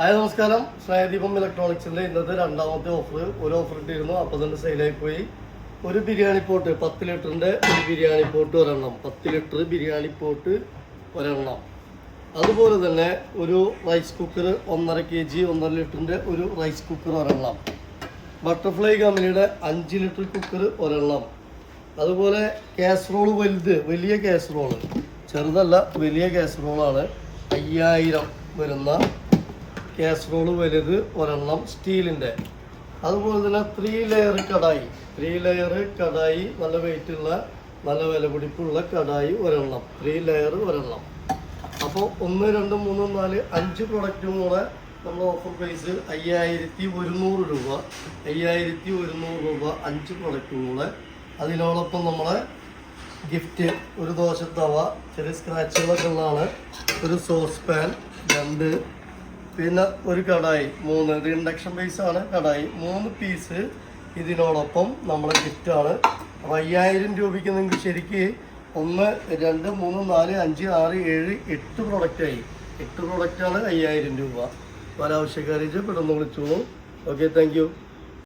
Hi നമസ്കാരം. സ്നേഹദീപം ഇലക്ട്രോണിക്സിന്റെ ഇന്നത്തെ രണ്ടാമത്തെ ഓഫർ ഒരു ഓഫർ ഇട്ടിരുന്നു അപ്പോൾ തന്നെ സെയിലായി പോയി. ഒരു ബിരിയാണി പോട്ട് പത്ത് ലിറ്ററിന്റെ ഒരു ബിരിയാണി പോട്ട് ഒരെണ്ണം. പത്ത് ലിറ്റർ ബിരിയാണി പോട്ട് ഒരെണ്ണം. അതുപോലെ തന്നെ ഒരു റൈസ് കുക്കർ ഒന്നര കെ ജി ഒന്നര ലിറ്ററിന്റെ ഒരു റൈസ് കുക്കർ ഒരെണ്ണം. ബട്ടർഫ്ലൈ കമ്പനിയുടെ അഞ്ച് ലിറ്റർ കുക്കർ ഒരെണ്ണം. അതുപോലെ കാസറോൾ വലുത് വലിയ കാസറോൾ ചെറുതല്ല വലിയ കാസറോളാണ് അയ്യായിരം വരുന്ന കാസറോൾ വലുത് ഒരെണ്ണം സ്റ്റീലിന്റെ അതുപോലെ തന്നെ three layer kadai. Three layer kadai നല്ല വെയിറ്റുള്ള നല്ല വില പിടിപ്പുള്ള കടായി ഒരെണ്ണം. ത്രീ ലെയർ ഒരെണ്ണം. അപ്പോൾ ഒന്ന് രണ്ട് മൂന്ന് നാല് അഞ്ച് പ്രൊഡക്റ്റും കൂടെ നമ്മൾ ഓഫർ പ്രൈസ് അയ്യായിരത്തി ഒരുന്നൂറ് രൂപ. അയ്യായിരത്തി ഒരുന്നൂറ് രൂപ അഞ്ച് പ്രൊഡക്റ്റും കൂടെ അതിനോടൊപ്പം നമ്മളെ ഗിഫ്റ്റ് ഒരു ദോശത്തവ ചെറിയ സ്ക്രാച്ചുകളൊക്കെ ഉള്ളതാണ്. ഒരു സോസ് പാൻ രണ്ട് പിന്നെ ഒരു കടായി മൂന്ന്. ഇത് ഇൻഡക്ഷൻ പീസ് ആണ് കടായി. മൂന്ന് പീസ് ഇതിനോടൊപ്പം നമ്മളെ ഗിഫ്റ്റാണ് അപ്പോൾ അയ്യായിരം രൂപയ്ക്ക് നിങ്ങൾക്ക് ശരിക്ക് ഒന്ന് രണ്ട് മൂന്ന് നാല് അഞ്ച് ആറ് ഏഴ് എട്ട് പ്രൊഡക്റ്റായി എട്ട് പ്രൊഡക്റ്റാണ് അയ്യായിരം രൂപ. പല ആവശ്യക്കാരെ പെട്ടെന്ന് വിളിച്ചോളൂ. Okay thank